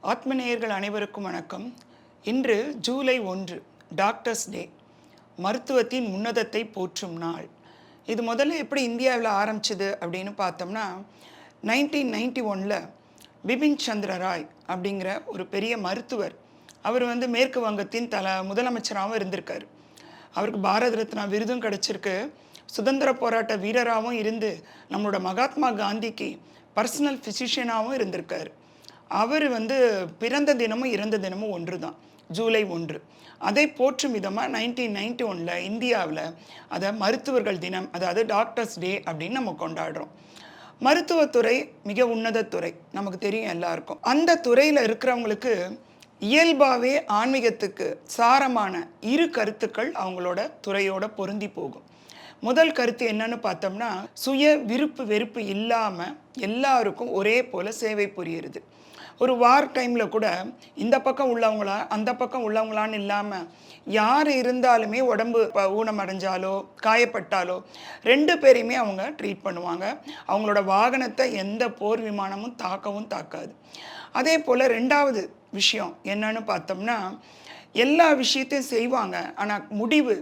ஆத்மநேயர்கள் அனைவருக்கும் வணக்கம். இன்று ஜூலை ஒன்று டாக்டர்ஸ் டே மருத்துவத்தின் உன்னதத்தை போற்றும் நாள். இது முதல்ல எப்படி இந்தியாவில் ஆரம்பிச்சது அப்படின்னு பார்த்தோம்னா நைன்டீன் நைன்டி ஒனில் பிபின் சந்திர ராய் அப்படிங்கிற ஒரு பெரிய மருத்துவர் அவர் வந்து மேற்கு வங்கத்தின் தல முதலமைச்சராகவும் இருந்திருக்காரு. அவருக்கு பாரத ரத்னா விருதும் கிடச்சிருக்கு. சுதந்திர போராட்ட வீரராகவும் இருந்து நம்மளோட மகாத்மா காந்திக்கு பர்சனல் ஃபிசிஷியனாகவும் இருந்திருக்காரு. அவர் வந்து பிறந்த தினமும் இறந்த தினமும் ஒன்று தான் ஜூலை ஒன்று. அதை போற்றும் விதமாக நைன்டீன் நைன்டி ஒனில் இந்தியாவில் அதை மருத்துவர்கள் தினம் அதாவது டாக்டர்ஸ் டே அப்படின்னு நம்ம கொண்டாடுறோம். மருத்துவத்துறை மிக உன்னத துறை நமக்கு தெரியும் எல்லாருக்கும். அந்த துறையில் இருக்கிறவங்களுக்கு இயல்பாகவே ஆன்மீகத்துக்கு சாரமான இரு கருத்துக்கள் அவங்களோட துறையோட பொருந்தி போகும். முதல் கருத்து என்னன்னு பார்த்தோம்னா சுய விருப்பு வெறுப்பு இல்லாமல் எல்லாருக்கும் ஒரே போல சேவை புரியுறது. ஒரு வார் டைமில் கூட இந்த பக்கம் உள்ளவங்களா அந்த பக்கம் உள்ளவங்களான்னு இல்லாமல் யார் இருந்தாலுமே உடம்பு ஊனமடைஞ்சாலோ காயப்பட்டாலோ ரெண்டு பேரையுமே அவங்க ட்ரீட் பண்ணுவாங்க. அவங்களோட வாகனத்தை எந்த போர் விமானமும் தாக்கவும் தாக்காது. அதே போல் ரெண்டாவது விஷயம் என்னன்னு பார்த்தோம்னா எல்லா விஷயத்தையும் செய்வாங்க. ஆனால் முடிவு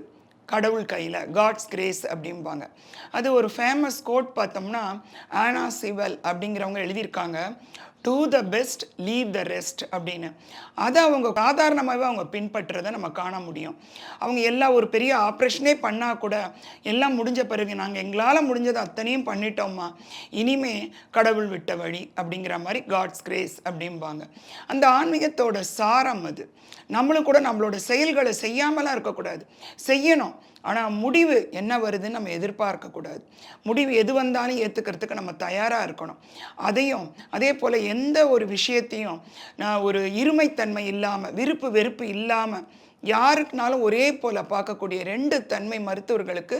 கடவுள் கையில் காட்ஸ் கிரேஸ் அப்படிம்பாங்க. அது ஒரு ஃபேமஸ் கோட் பார்த்தோம்னா ஆனா சிவல் அப்படிங்கிறவங்க எழுதியிருக்காங்க. Do the best leave the rest அப்படின்னு. அதை அவங்க சாதாரணமாகவே அவங்க பின்பற்றுறதை நம்ம காண முடியும். அவங்க எல்லா ஒரு பெரிய ஆப்ரேஷனே பண்ணால் கூட எல்லாம் முடிஞ்ச பிறகு நாங்கள் எங்களால் முடிஞ்சது அத்தனையும் பண்ணிட்டோம்மா இனிமே கடவுள் விட்ட வழி அப்படிங்கிற மாதிரி காட்ஸ் கிரேஸ் அப்படிம்பாங்க. அந்த ஆன்மீகத்தோட சாரம் அது. நம்மளும் கூட நம்மளோட செயல்களை செய்யாமலாம் இருக்கக்கூடாது. செய்யணும். ஆனால் முடிவு என்ன வருதுன்னு நம்ம எதிர்பார்க்கக்கூடாது. முடிவு எது வந்தாலும் ஏற்றுக்கிறதுக்கு நம்ம தயாராக இருக்கணும். அதையும் அதே போல் எந்த ஒரு விஷயத்தையும் நான் ஒரு இருமைத்தன்மை இல்லாமல் விருப்பு வெறுப்பு இல்லாமல் யாருக்குனாலும் ஒரே போல் பார்க்கக்கூடிய ரெண்டு தன்மை மருத்துவர்களுக்கு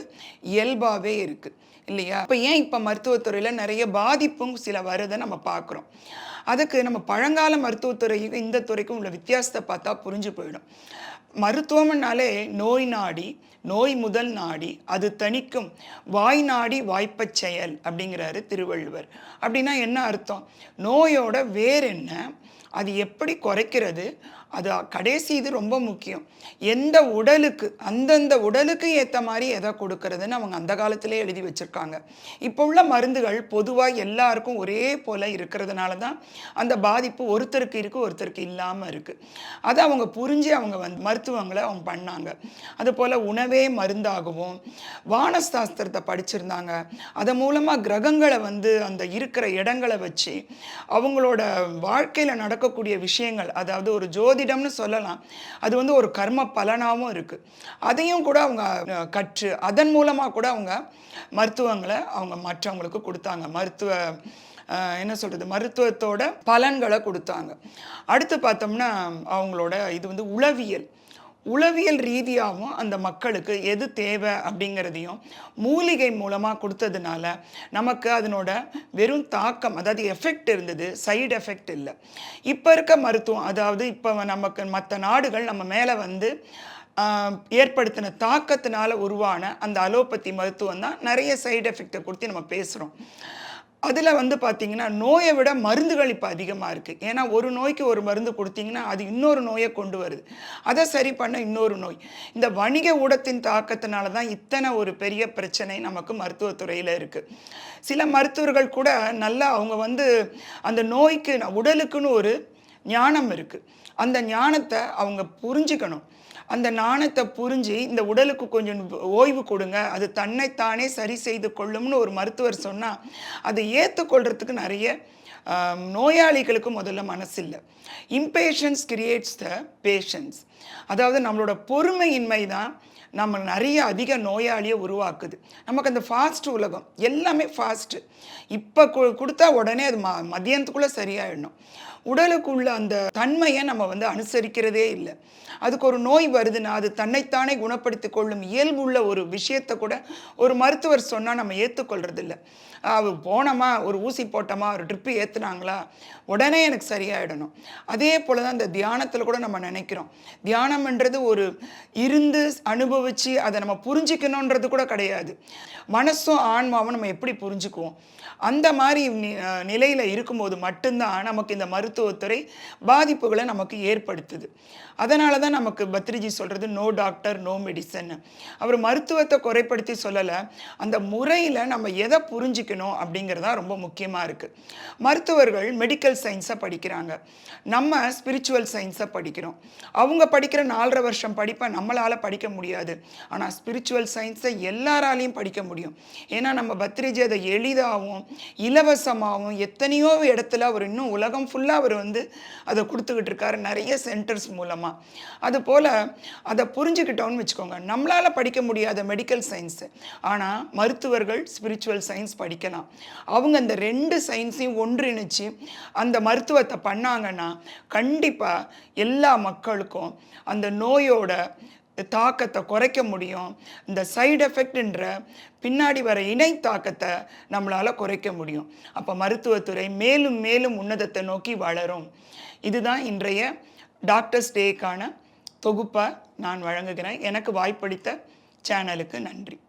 இயல்பாகவே இருக்குது இல்லையா? இப்போ ஏன் இப்போ மருத்துவத்துறையில் நிறைய பாதிப்பும் சில வருதை நம்ம பார்க்குறோம். அதுக்கு நம்ம பழங்கால மருத்துவத்துறைக்கும் இந்த துறைக்கும் உள்ள வித்தியாசத்தை பார்த்தா புரிஞ்சு போயிடும். மருத்துவம்னாலே நோய் நாடி நோய் முதல் நாடி அது தணிக்கும். வாய் நாடி வாய்ப்பச் செயல் அப்படிங்கிறாரு திருவள்ளுவர். அப்படின்னா என்ன அர்த்தம்? நோயோட வேர் என்ன அது எப்படி குறைக்கிறது? அது கடைசி இது ரொம்ப முக்கியம். எந்த உடலுக்கு அந்தந்த உடலுக்கு ஏற்ற மாதிரி எதை கொடுக்கறதுன்னு அவங்க அந்த காலத்திலே எழுதி வச்சுருக்காங்க. இப்போ உள்ள மருந்துகள் பொதுவாக எல்லாருக்கும் ஒரே போல் இருக்கிறதுனால தான் அந்த பாதிப்பு ஒருத்தருக்கு இருக்குது ஒருத்தருக்கு இல்லாமல் இருக்குது அதை அவங்க புரிஞ்சு அவங்க வந்து மருத்துவங்களை அவங்க பண்ணாங்க. அதுபோல் உணவே மருந்தாகவும் வானசாஸ்திரத்தை படிச்சிருந்தாங்க. அதன் மூலமாக கிரகங்களை வந்து அந்த இருக்கிற இடங்களை வச்சு அவங்களோட வாழ்க்கையில் நடக்கக்கூடிய விஷயங்கள் அதாவது ஒரு ஜோதிடம்னு சொல்லலாம் அது வந்து ஒரு கர்ம பலனாகவும் இருக்குது அதையும் கூட அவங்க கற்று அதன் மூலமாக கூட அவங்க மருத்துவங்களை அவங்க மற்றவங்களுக்கு கொடுத்தாங்க. மருத்துவ என்ன சொல்கிறது மருத்துவத்தோட பலன்களை கொடுத்தாங்க. அடுத்து பார்த்தோம்னா அவங்களோட இது வந்து உளவியல். உளவியல் ரீதியாகவும் அந்த மக்களுக்கு எது தேவை அப்படிங்கிறதையும் மூலிகை மூலமாக கொடுத்ததுனால நமக்கு அதனோட வெறும் தாக்கம் அதாவது எஃபெக்ட் இருந்தது சைடு எஃபெக்ட் இல்லை. இப்போ இருக்க மருத்துவம் அதாவது இப்போ நமக்கு மற்ற நாடுகள் நம்ம மேலே வந்து ஏற்படுத்தின தாக்கத்தினால உருவான அந்த அலோபதி மருத்துவம் தான் நிறைய சைடு எஃபெக்டை கொடுத்து நம்ம பேசுகிறோம் அதில் வந்து பார்த்தீங்கன்னா நோயை விட மருந்துகள் இப்போ அதிகமாக இருக்குது ஏன்னா ஒரு நோய்க்கு ஒரு மருந்து கொடுத்தீங்கன்னா அது இன்னொரு நோயை கொண்டு வருது. அதை சரி பண்ண இன்னொரு நோய். இந்த வணிக ஊடத்தின் தாக்கத்தினால தான் இத்தனை ஒரு பெரிய பிரச்சனை நமக்கு மருத்துவத்துறையில் இருக்குது சில மருத்துவர்கள் கூட நல்லா அவங்க வந்து அந்த நோய்க்கு உடலுக்குன்னு ஒரு ஞானம் இருக்குது அந்த ஞானத்தை அவங்க புரிஞ்சுக்கணும். அந்த நாணத்தை புரிஞ்சு இந்த உடலுக்கு கொஞ்சம் ஓய்வு கொடுங்க. அது தன்னைத்தானே சரி செய்து கொள்ளும்னு ஒரு மருத்துவர் சொன்னால் அதை ஏற்றுக்கொள்றதுக்கு நிறைய நோயாளிகளுக்கு முதல்ல மனசில்லை. இம்பேஷன்ஸ் கிரியேட்ஸ் த பேஷன்ஸ் அதாவது நம்மளோட பொறுமையின்மை தான் நம்ம நிறைய அதிக நோயாளியை உருவாக்குது. நமக்கு அந்த ஃபாஸ்ட் உலகம் எல்லாமே ஃபாஸ்ட்டு இப்போ கொடுத்தா உடனே அது ம மதியானத்துக்குள்ளே சரியாயிடணும். உடலுக்குள்ள அந்த தன்மையை நம்ம வந்து அனுசரிக்கிறதே இல்லை. அதுக்கு ஒரு நோய் வருதுன்னா அது தன்னைத்தானே குணப்படுத்தி கொள்ளும் இயல்புள்ள ஒரு விஷயத்தை கூட ஒரு மருத்துவர் சொன்னால் நம்ம ஏற்றுக்கொள்றதில்ல அவர் போனோமா ஒரு ஊசி போட்டோமா ஒரு ட்ரிப்பு ஏற்றுனாங்களா உடனே எனக்கு சரியாயிடணும். அதே போல் தான் இந்த தியானத்தில் கூட நம்ம நினைக்கிறோம். தியானம்ன்றது ஒரு இருந்து அனுபவித்து அதை நம்ம புரிஞ்சிக்கணுன்றது கூட கிடையாது. மனசும் ஆன்மாவும் நம்ம எப்படி புரிஞ்சுக்குவோம்? அந்த மாதிரி நி- இருக்கும்போது மட்டும்தான் நமக்கு இந்த மருத்துவ மருத்துவத்துறை பாதிப்புகளை நமக்கு ஏற்படுத்துது. அதனால தான் நமக்கு பத்ரிஜி சொல்கிறது நோ டாக்டர் நோ மெடிசன் அவர் மருத்துவத்தை குறைப்படுத்தி சொல்லலை. அந்த முறையில் நம்ம எதை புரிஞ்சுக்கணும் அப்படிங்கிறது தான் ரொம்ப முக்கியமாக இருக்குது மருத்துவர்கள் மெடிக்கல் சயின்ஸை படிக்கிறாங்க. நம்ம ஸ்பிரிச்சுவல் சயின்ஸை படிக்கிறோம். அவங்க படிக்கிற நாலரை வருஷம் படிப்பை நம்மளால் படிக்க முடியாது. ஆனால் ஸ்பிரிச்சுவல் சயின்ஸை எல்லாராலையும் படிக்க முடியும். ஏன்னா நம்ம பத்ரிஜி அதை எளிதாகவும் இலவசமாகவும் எத்தனையோ இடத்துல அவர் இன்னும் உலகம் ஃபுல்லாக அவர் வந்து அதை கொடுத்துக்கிட்டு இருக்காரு நிறைய சென்டர்ஸ் மூலமாக அதுபோல் அதை புரிஞ்சுக்கிட்டோம்னு வச்சுக்கோங்க. நம்மளால் படிக்க முடியாத மெடிக்கல் சயின்ஸு ஆனால் மருத்துவர்கள் ஸ்பிரிச்சுவல் சயின்ஸ் படிக்கலாம். அவங்க அந்த ரெண்டு சயின்ஸையும் ஒன்றிணைச்சு அந்த மருத்துவத்தை பண்ணாங்கன்னா கண்டிப்பாக எல்லா மக்களுக்கும் அந்த நோயோட தாக்கத்தை குறைக்க முடியும். இந்த சைடு எஃபெக்ட்ன்ற பின்னாடி வர இணை தாக்கத்தை நம்மளால் குறைக்க முடியும். அப்போ மருத்துவத்துறை மேலும் மேலும் உன்னதத்தை நோக்கி வளரும். இதுதான் இன்றைய டாக்டர்ஸ் டேக்கான தொகுப்பை நான் வழங்குகிறேன். எனக்கு வாய்ப்பளித்த சேனலுக்கு நன்றி.